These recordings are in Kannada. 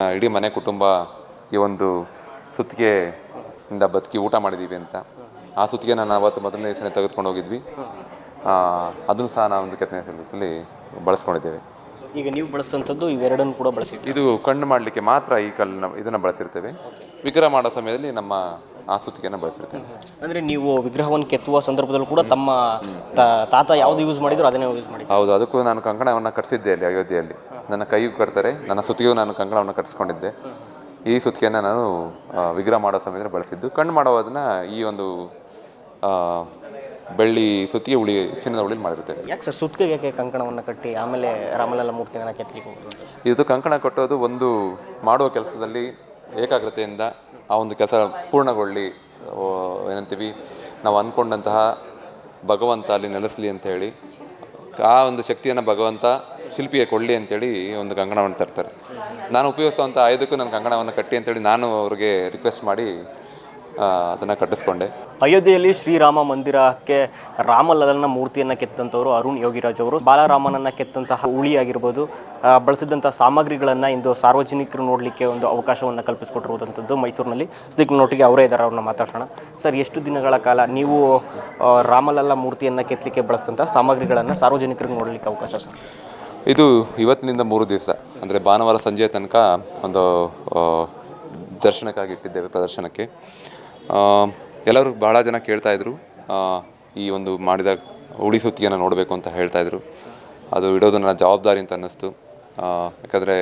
ಇಡೀ ಮನೆ ಕುಟುಂಬ ಈ ಒಂದು ಸುತ್ತಿಗೆ ಇಂದ ಬದುಕಿ ಊಟ ಮಾಡಿದ್ದೀವಿ ಅಂತ. ಆ ಸುತ್ತಿಗೆ ನಾನು ಅವತ್ತು ಮೊದಲನೇ ದಿವಸನೇ ತೆಗೆದುಕೊಂಡು ಹೋಗಿದ್ವಿ. ಆ, ಅದನ್ನು ಸಹ ನಾವು ಒಂದು ಕೆತ್ತನೆ ಸರ್ವಿಸಲ್ಲಿ ಬಳಸ್ಕೊಂಡಿದ್ದೇವೆ. ಈಗ ನೀವು ಬಳಸಿದಂಥದ್ದು ಇವೆರಡನ್ನು ಕೂಡ ಬಳಸಿ ಇದು ಕಣ್ಣು ಮಾಡಲಿಕ್ಕೆ ಮಾತ್ರ ಈ ಕಲ್ಲನ್ನ ಇದನ್ನು ಬಳಸಿರ್ತೇವೆ. ವಿಗ್ರಹ ಮಾಡೋ ಸಮಯದಲ್ಲಿ ನಮ್ಮ ಆ ಸುತ್ತಿಗೆನ ಬಳಸಿರ್ತೇನೆ. ಅಂದರೆ ನೀವು ವಿಗ್ರಹವನ್ನು ಕೆತ್ತುವ ಸಂದರ್ಭದಲ್ಲೂ ಕೂಡ ತಮ್ಮ ತಾತ ಯಾವ್ದು ಯೂಸ್ ಮಾಡಿದ್ರು ಅದನ್ನೇ ಯೂಸ್ ಮಾಡಿ. ಹೌದು ಅದಕ್ಕೂ ನಾನು ಕಂಕಣವನ್ನು ಕಟ್ಟಿಸಿದ್ದೆ ಅಲ್ಲಿ ಅಯೋಧ್ಯೆಯಲ್ಲಿ. ನನ್ನ ಕೈಗೂ ಕಟ್ತಾರೆ ನನ್ನ ಸುತ್ತಿಗೂ ನಾನು ಕಂಕಣವನ್ನು ಕಟ್ಟಿಸ್ಕೊಂಡಿದ್ದೆ ಈ ಸುತ್ತಿಗೆನ ನಾನು ವಿಗ್ರಹ ಮಾಡೋ ಸಮಯದಲ್ಲಿ ಬಳಸಿದ್ದು. ಕಣ್ಣು ಮಾಡೋದನ್ನ ಈ ಒಂದು ಬೆಳ್ಳಿ ಸುತ್ತಿಗೆ ಉಳಿ ಚಿನ್ನದ ಉಳಿ ಮಾಡಿರ್ತೇವೆ ಯಾಕೆ ಸರ್ ಸುತ್ತಿಗೆ ಯಾಕೆ ಕಂಕಣವನ್ನು ಕಟ್ಟಿ ಆಮೇಲೆ ರಾಮಲಲ್ಲ ಮೂರ್ತಿಗಳನ್ನ ಕೆತ್ತಲಿಕ್ಕೆ ಹೋಗೋದು? ಇದು ಕಂಕಣ ಕಟ್ಟೋದು ಒಂದು ಮಾಡುವ ಕೆಲಸದಲ್ಲಿ ಏಕಾಗ್ರತೆಯಿಂದ ಆ ಒಂದು ಕೆಲಸ ಪೂರ್ಣಗೊಳ್ಳಿ ಏನಂತೀವಿ, ನಾವು ಅಂದ್ಕೊಂಡಂತಹ ಭಗವಂತ ಅಲ್ಲಿ ನೆಲೆಸಲಿ ಅಂತ ಹೇಳಿ, ಆ ಒಂದು ಶಕ್ತಿಯನ್ನು ಭಗವಂತ ಶಿಲ್ಪಿಗೆ ಕೊಡಲಿ ಅಂತೇಳಿ ಒಂದು ಕಂಕಣವನ್ನು ತರ್ತಾರೆ. ನಾನು ಉಪಯೋಗಿಸುವಂಥ ಆಯುಧಕ್ಕೂ ನನ್ನ ಕಂಕಣವನ್ನು ಕಟ್ಟಿ ಅಂತೇಳಿ ನಾನು ಅವ್ರಿಗೆ ರಿಕ್ವೆಸ್ಟ್ ಮಾಡಿ ಅದನ್ನು ಕಟ್ಟಿಸ್ಕೊಂಡೆ. ಅಯೋಧ್ಯೆಯಲ್ಲಿ ಶ್ರೀರಾಮ ಮಂದಿರಕ್ಕೆ ರಾಮಲಲ್ಲನ ಮೂರ್ತಿಯನ್ನು ಕೆತ್ತಂಥವರು ಅರುಣ್ ಯೋಗಿರಾಜ್ ಅವರು. ಬಾಲರಾಮನನ್ನ ಕೆತ್ತಂತಹ ಹುಳಿ ಆಗಿರ್ಬೋದು ಬಳಸಿದಂಥ ಸಾಮಗ್ರಿಗಳನ್ನು ಇಂದು ಸಾರ್ವಜನಿಕರು ನೋಡಲಿಕ್ಕೆ ಒಂದು ಅವಕಾಶವನ್ನು ಕಲ್ಪಿಸಿಕೊಟ್ಟಿರುವಂಥದ್ದು ಮೈಸೂರಿನಲ್ಲಿ. ಇದಕ್ಕೆ ನೋಟಿಗೆ ಅವರೇ ಇದ್ದಾರೆ ಅವ್ರನ್ನ ಮಾತಾಡೋಣ ಸರ್ ಎಷ್ಟು ದಿನಗಳ ಕಾಲ ನೀವು ರಾಮಲಲ್ಲ ಮೂರ್ತಿಯನ್ನು ಕೆತ್ತಲಿಕ್ಕೆ ಬಳಸಿದಂಥ ಸಾಮಗ್ರಿಗಳನ್ನು ಸಾರ್ವಜನಿಕರಿಗೆ ನೋಡಲಿಕ್ಕೆ ಅವಕಾಶ ಸರ್? ಇದು ಇವತ್ತಿನಿಂದ ಮೂರು ದಿವಸ. ಅಂದರೆ ಭಾನುವಾರ ಸಂಜೆ ತನಕ ಒಂದು ದರ್ಶನಕ್ಕಾಗಿ ಇಟ್ಟಿದ್ದೇವೆ ಪ್ರದರ್ಶನಕ್ಕೆ. ಎಲ್ಲರೂ ಬಹಳ ಜನ ಕೇಳ್ತಾ ಇದ್ರು. ಈ ಒಂದು ಮಾಡಿದ ಉಳಿ ಸುತ್ತಿಗೆನ ನೋಡಬೇಕು ಅಂತ ಹೇಳ್ತಾ ಇದ್ರು. ಅದು ಇಡೋದು ನನ್ನ ಜವಾಬ್ದಾರಿ ಅಂತ ಅನ್ನಿಸ್ತು. ಯಾಕಂದರೆ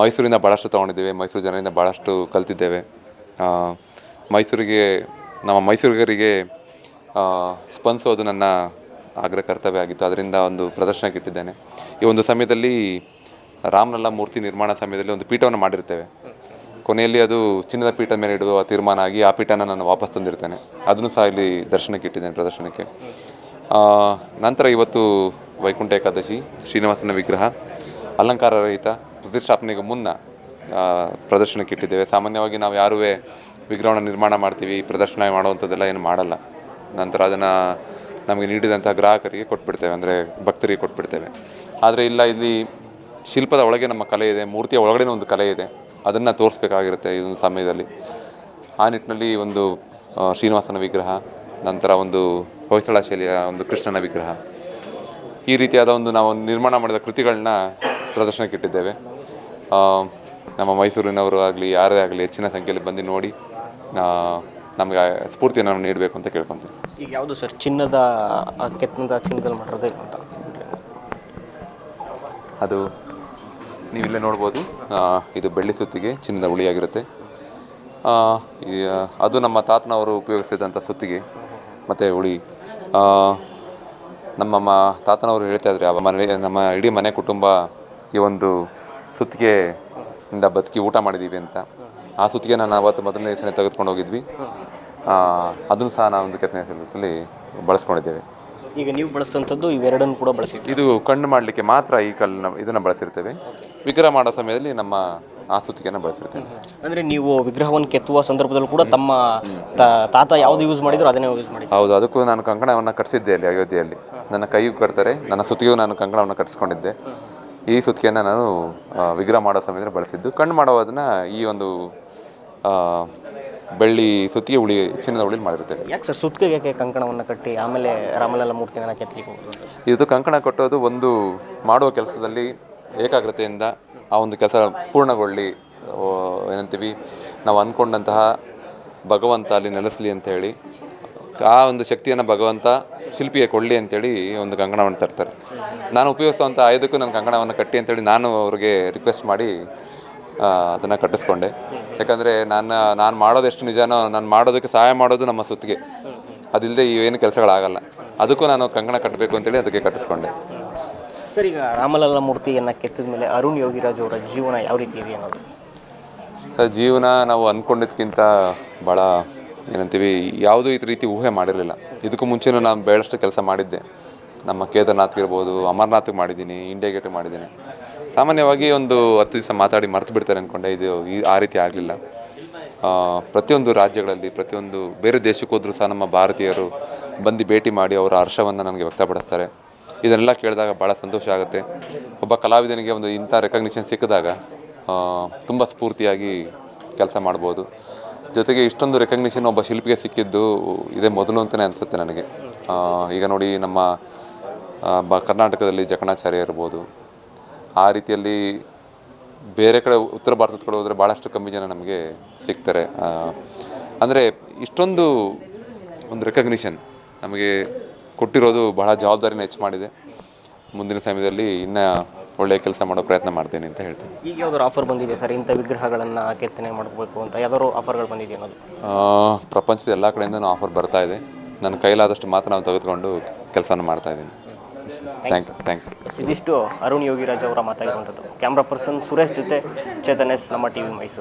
ಮೈಸೂರಿಂದ ಭಾಳಷ್ಟು ತೊಗೊಂಡಿದ್ದೇವೆ, ಮೈಸೂರು ಜನರಿಂದ ಭಾಳಷ್ಟು ಕಲ್ತಿದ್ದೇವೆ. ಮೈಸೂರಿಗೆ, ನಮ್ಮ ಮೈಸೂರಿಗರಿಗೆ ಸ್ಪಂದಿಸೋದು ನನ್ನ ಆಗ್ರ ಕರ್ತವ್ಯ ಆಗಿತ್ತು. ಅದರಿಂದ ಒಂದು ಪ್ರದರ್ಶನಕ್ಕೆ ಇಟ್ಟಿದ್ದೇನೆ. ಈ ಒಂದು ಸಮಯದಲ್ಲಿ ರಾಮನಲ್ಲ ಮೂರ್ತಿ ನಿರ್ಮಾಣ ಸಮಯದಲ್ಲಿ ಒಂದು ಪೀಠವನ್ನು ಮಾಡಿರ್ತೇವೆ. ಕೊನೆಯಲ್ಲಿ ಅದು ಚಿನ್ನದ ಪೀಠ ಮೇಲೆ ಇಡುವ ತೀರ್ಮಾನ ಆಗಿ ಆ ಪೀಠನ ನಾನು ವಾಪಸ್ ತಂದಿರ್ತೇನೆ. ಅದನ್ನು ಸಹ ಇಲ್ಲಿ ದರ್ಶನಕ್ಕೆ ಇಟ್ಟಿದ್ದೇನೆ ಪ್ರದರ್ಶನಕ್ಕೆ. ನಂತರ ಇವತ್ತು ವೈಕುಂಠ ಏಕಾದಶಿ, ಶ್ರೀನಿವಾಸನ ವಿಗ್ರಹ, ಅಲಂಕಾರ ರಹಿತ, ಪ್ರತಿಷ್ಠಾಪನೆಗೆ ಮುನ್ನ ಪ್ರದರ್ಶನಕ್ಕೆ ಇಟ್ಟಿದ್ದೇವೆ. ಸಾಮಾನ್ಯವಾಗಿ ನಾವು ಯಾರೂ ವಿಗ್ರಹವನ್ನು ನಿರ್ಮಾಣ ಮಾಡ್ತೀವಿ, ಪ್ರದರ್ಶನ ಮಾಡುವಂಥದ್ದೆಲ್ಲ ಏನು ಮಾಡಲ್ಲ. ನಂತರ ಅದನ್ನು ನಮಗೆ ನೀಡಿದಂಥ ಗ್ರಾಹಕರಿಗೆ ಕೊಟ್ಬಿಡ್ತೇವೆ, ಅಂದರೆ ಭಕ್ತರಿಗೆ ಕೊಟ್ಬಿಡ್ತೇವೆ. ಆದರೆ ಇಲ್ಲ, ಇಲ್ಲಿ ಶಿಲ್ಪದ ಒಳಗೆ ನಮ್ಮ ಕಲೆ ಇದೆ, ಮೂರ್ತಿಯ ಒಳಗಡೆ ಒಂದು ಕಲೆ ಇದೆ. ಅದನ್ನು ತೋರಿಸ್ಬೇಕಾಗಿರುತ್ತೆ ಇದೊಂದು ಸಮಯದಲ್ಲಿ. ಆ ನಿಟ್ಟಿನಲ್ಲಿ ಒಂದು ಶ್ರೀನಿವಾಸನ ವಿಗ್ರಹ ನಂತರ ಒಂದು ಹೊಯ್ಸಳ ಶೈಲಿಯ ಒಂದು ಕೃಷ್ಣನ ವಿಗ್ರಹ. ಈ ರೀತಿಯಾದ ಒಂದು ನಾವು ನಿರ್ಮಾಣ ಮಾಡಿದ ಕೃತಿಗಳನ್ನ ಪ್ರದರ್ಶನಕ್ಕೆ ಇಟ್ಟಿದ್ದೇವೆ. ನಮ್ಮ ಮೈಸೂರಿನವರು ಆಗಲಿ ಯಾರೇ ಆಗಲಿ ಹೆಚ್ಚಿನ ಸಂಖ್ಯೆಯಲ್ಲಿ ಬಂದು ನೋಡಿ ನಮಗೆ ಸ್ಫೂರ್ತಿಯನ್ನು ನೀಡಬೇಕು ಅಂತ ಕೇಳ್ಕೊತೀವಿ ಈಗ ಯಾವುದು ಸರ್? ಚಿನ್ನದ ಕೆತ್ತನದ ಚಿನ್ನದಲ್ಲಿ ಮಾಡಿರೋದೇ ಅಂತ. ಅದು ನೀವಿಲ್ಲೇ ನೋಡ್ಬೋದು. ಇದು ಬೆಳ್ಳಿ ಸುತ್ತಿಗೆ ಚಿನ್ನದ ಆ, ಅದು ನಮ್ಮ ತಾತನವರು ಉಪಯೋಗಿಸಿದಂಥ ಸುತ್ತಿಗೆ ಮತ್ತು ಆ, ನಮ್ಮ ಮ ತಾತನವರು ಹೇಳ್ತಾ ಇದ್ರೆ ಆ ಮನೆ ನಮ್ಮ ಇಡೀ ಮನೆ ಕುಟುಂಬ ಈ ಒಂದು ಸುತ್ತಿಗೆ ಇಂದ ಬದುಕಿ ಊಟ ಮಾಡಿದ್ದೀವಿ ಅಂತ. ಆ ಸುತ್ತಿಗೆ ನಾನು ಅವತ್ತು ಮೊದಲನೇ ದಿವಸನೇ ತೆಗೆದುಕೊಂಡು ಹೋಗಿದ್ವಿ. ಅದನ್ನು ಸಹ ನಾವು ಒಂದು ಕೆತ್ತನೆ ಸರ್ವಿಸಲ್ಲಿ ಬಳಸ್ಕೊಂಡಿದ್ದೇವೆ. ಈಗ ನೀವು ಬಳಸಿದಂಥದ್ದು ಇವೆರಡನ್ನು ಕೂಡ ಬಳಸಿದ್ವಿ ಇದು ಕಣ್ಣು ಮಾಡಲಿಕ್ಕೆ ಮಾತ್ರ ಈ ಕಲ್ಲನ್ನ ಇದನ್ನು ಬಳಸಿರ್ತೇವೆ. ವಿಗ್ರಹ ಮಾಡೋ ಸಮಯದಲ್ಲಿ ನಮ್ಮ ಆ ಸುತ್ತಿಗೆಯನ್ನು ಬಳಸಿರ್ತೇವೆ ಅಂದರೆ ನೀವು ವಿಗ್ರಹವನ್ನು ಕೆತ್ತುವ ಸಂದರ್ಭದಲ್ಲೂ ಕೂಡ ತಮ್ಮ ತಾತ ಯಾವುದು ಯೂಸ್ ಮಾಡಿದ್ರು ಅದನ್ನೇ ಯೂಸ್ ಮಾಡಿ ಹೌದು ಅದಕ್ಕೂ ನಾನು ಕಂಕಣವನ್ನು ಕಟ್ಟಿಸಿದ್ದೆ ಅಲ್ಲಿ ಅಯೋಧ್ಯೆಯಲ್ಲಿ. ನನ್ನ ಕೈಗೂ ಕಟ್ತಾರೆ ನನ್ನ ಸುತ್ತಿಗೂ ನಾನು ಕಂಕಣವನ್ನು ಕಟ್ಟಿಸ್ಕೊಂಡಿದ್ದೆ ಈ ಸುತ್ತಿಗೆಯನ್ನು ನಾನು ವಿಗ್ರಹ ಮಾಡೋ ಸಮಯದಲ್ಲಿ ಬಳಸಿದ್ದು. ಕಣ್ಣು ಮಾಡೋದನ್ನ ಈ ಒಂದು ಆ, ಬೆಳ್ಳಿ ಸುತ್ತಿಗೆ ಉಳಿ ಚಿನ್ನದ ಉಳಿಲಿ ಮಾಡಿರ್ತೇವೆ ಯಾಕೆ ಸರ್ ಸುತ್ತಿಗೆ ಯಾಕೆ ಕಂಕಣವನ್ನು ಕಟ್ಟಿ ಆಮೇಲೆ ರಾಮಲಲ್ಲ ಮೂರ್ತಿನ ಕೆತ್ತಲಿಕ್ಕೆ ಇದು ಕಂಕಣ ಕಟ್ಟೋದು ಒಂದು ಮಾಡುವ ಕೆಲಸದಲ್ಲಿ ಏಕಾಗ್ರತೆಯಿಂದ ಆ ಒಂದು ಕೆಲಸ ಪೂರ್ಣಗೊಳ್ಳಿ. ಏನಂತೀವಿ ನಾವು ಅಂದ್ಕೊಂಡಂತಹ ಭಗವಂತ ಅಲ್ಲಿ ನೆಲೆಸಲಿ ಅಂತ ಹೇಳಿ ಆ ಒಂದು ಶಕ್ತಿಯನ್ನು ಭಗವಂತ ಶಿಲ್ಪಿಗೆ ಕೊಡಲಿ ಅಂತೇಳಿ ಒಂದು ಕಂಕಣವನ್ನು ತರ್ತಾರೆ. ನಾನು ಉಪಯೋಗಿಸುವಂಥ ಆಯುಧಕ್ಕೂ ನನ್ನ ಕಂಕಣವನ್ನು ಕಟ್ಟಿ ಅಂತೇಳಿ ನಾನು ಅವ್ರಿಗೆ ರಿಕ್ವೆಸ್ಟ್ ಮಾಡಿ ಅದನ್ನು ಕಟ್ಟಿಸ್ಕೊಂಡೆ. ಯಾಕಂದರೆ ನಾನು ನಾನು ಮಾಡೋದು ಎಷ್ಟು ನಿಜನೋ ನಾನು ಮಾಡೋದಕ್ಕೆ ಸಹಾಯ ಮಾಡೋದು ನಮ್ಮ ಸುತ್ತಿಗೆ. ಅದಿಲ್ಲದೆ ಏನು ಕೆಲಸಗಳಾಗಲ್ಲ. ಅದಕ್ಕೂ ನಾನು ಕಂಕಣ ಕಟ್ಟಬೇಕು ಅಂತೇಳಿ ಅದಕ್ಕೆ ಕಟ್ಟಿಸ್ಕೊಂಡೆ. ಸರ್ ಈಗ ರಾಮಲಲ್ಲ ಮೂರ್ತಿಯನ್ನು ಕೆತ್ತಿದ ಮೇಲೆ ಅರುಣ್ ಯೋಗಿರಾಜ್ ಅವರ ಜೀವನ ಯಾವ ರೀತಿ ಇದೆ ಅನ್ನೋದು? ಸರ್ ಜೀವನ ನಾವು ಅಂದ್ಕೊಂಡಿದ್ದಕ್ಕಿಂತ ಭಾಳ ಏನಂತೀವಿ ಯಾವುದೂ ಈ ರೀತಿ ಊಹೆ ಮಾಡಿರಲಿಲ್ಲ. ಇದಕ್ಕೂ ಮುಂಚೆನೂ ನಾನು ಬೇಳಷ್ಟು ಕೆಲಸ ಮಾಡಿದ್ದೆ. ನಮ್ಮ ಕೇದಾರ್ನಾಥ್ಗೆ ಇರ್ಬೋದು ಅಮರ್ನಾಥ್ಗೆ ಮಾಡಿದ್ದೀನಿ ಇಂಡಿಯಾ ಗೇಟ್ಗೆ ಮಾಡಿದ್ದೀನಿ. ಸಾಮಾನ್ಯವಾಗಿ ಒಂದು ಹತ್ತು ದಿವಸ ಮಾತಾಡಿ ಮರ್ತು ಬಿಡ್ತಾರೆ ಅಂದ್ಕೊಂಡೆ ಇದು ಈ ಆ ರೀತಿ ಆಗಲಿಲ್ಲ. ಪ್ರತಿಯೊಂದು ರಾಜ್ಯಗಳಲ್ಲಿ, ಪ್ರತಿಯೊಂದು ಬೇರೆ ದೇಶಕ್ಕೆ ಹೋದರೂ ಸಹ ನಮ್ಮ ಭಾರತೀಯರು ಬಂದು ಭೇಟಿ ಮಾಡಿ ಅವರ ಹರ್ಷವನ್ನು ನನಗೆ ವ್ಯಕ್ತಪಡಿಸ್ತಾರೆ. ಇದನ್ನೆಲ್ಲ ಕೇಳಿದಾಗ ಭಾಳ ಸಂತೋಷ ಆಗುತ್ತೆ. ಒಬ್ಬ ಕಲಾವಿದನಿಗೆ ಒಂದು ಇಂಥ ರೆಕಗ್ನಿಷನ್ ಸಿಕ್ಕಿದಾಗ ತುಂಬ ಸ್ಫೂರ್ತಿಯಾಗಿ ಕೆಲಸ ಮಾಡ್ಬೋದು. ಜೊತೆಗೆ ಇಷ್ಟೊಂದು ರೆಕಗ್ನಿಷನ್ ಒಬ್ಬ ಶಿಲ್ಪಿಗೆ ಸಿಕ್ಕಿದ್ದು ಇದೇ ಮೊದಲು ಅಂತಲೇ ಅನಿಸುತ್ತೆ ನನಗೆ. ಈಗ ನೋಡಿ ನಮ್ಮ ಬ ಕರ್ನಾಟಕದಲ್ಲಿ ಜಕಣಾಚಾರ್ಯ ಇರ್ಬೋದು. ಆ ರೀತಿಯಲ್ಲಿ ಬೇರೆ ಕಡೆ ಉತ್ತರ ಭಾರತದ ಕಡೆ ಹೋದರೆ ಭಾಳಷ್ಟು ಕಮ್ಮಿ ಜನ ನಮಗೆ ಸಿಗ್ತಾರೆ. ಅಂದರೆ ಇಷ್ಟೊಂದು ಒಂದು ರೆಕಗ್ನಿಷನ್ ನಮಗೆ ಕೊಟ್ಟಿರೋದು ಬಹಳ ಜವಾಬ್ದಾರಿನ ಹೆಚ್ಚು ಮಾಡಿದೆ. ಮುಂದಿನ ಸಮಯದಲ್ಲಿ ಇನ್ನೂ ಒಳ್ಳೆಯ ಕೆಲಸ ಮಾಡೋ ಪ್ರಯತ್ನ ಮಾಡ್ತೇನೆ ಅಂತ ಹೇಳ್ತೀನಿ. ಈಗ ಯಾವ್ದಾದ್ರು ಆಫರ್ ಬಂದಿದೆ ಸರ್? ಇಂಥ ವಿಗ್ರಹಗಳನ್ನು ಕೆತ್ತನೆ ಮಾಡಬೇಕು ಅಂತ ಯಾವ್ದಾದ್ರು ಆಫರ್ಗಳು ಬಂದಿದೆ ಅನ್ನೋದು? ಪ್ರಪಂಚದ ಎಲ್ಲ ಕಡೆಯಿಂದನೂ ಆಫರ್ ಬರ್ತಾ ಇದೆ. ನನ್ನ ಕೈಲಾದಷ್ಟು ಮಾತ್ರ ನಾನು ತೆಗೆದುಕೊಂಡು ಕೆಲಸವನ್ನು ಮಾಡ್ತಾ ಇದ್ದೀನಿ. ಥ್ಯಾಂಕ್ ಯು ಥ್ಯಾಂಕ್ ಇದಿಷ್ಟು ಅರುಣ್ ಯೋಗಿರಾಜ್ ಅವರ ಮಾತಾಗಿರುವಂಥದ್ದು. ಕ್ಯಾಮ್ರಾ ಪರ್ಸನ್ ಸುರೇಶ್ ಜೊತೆ ಚೇತನ್ ನಮ್ಮ ಟಿ ವಿ ಮೈಸೂರು.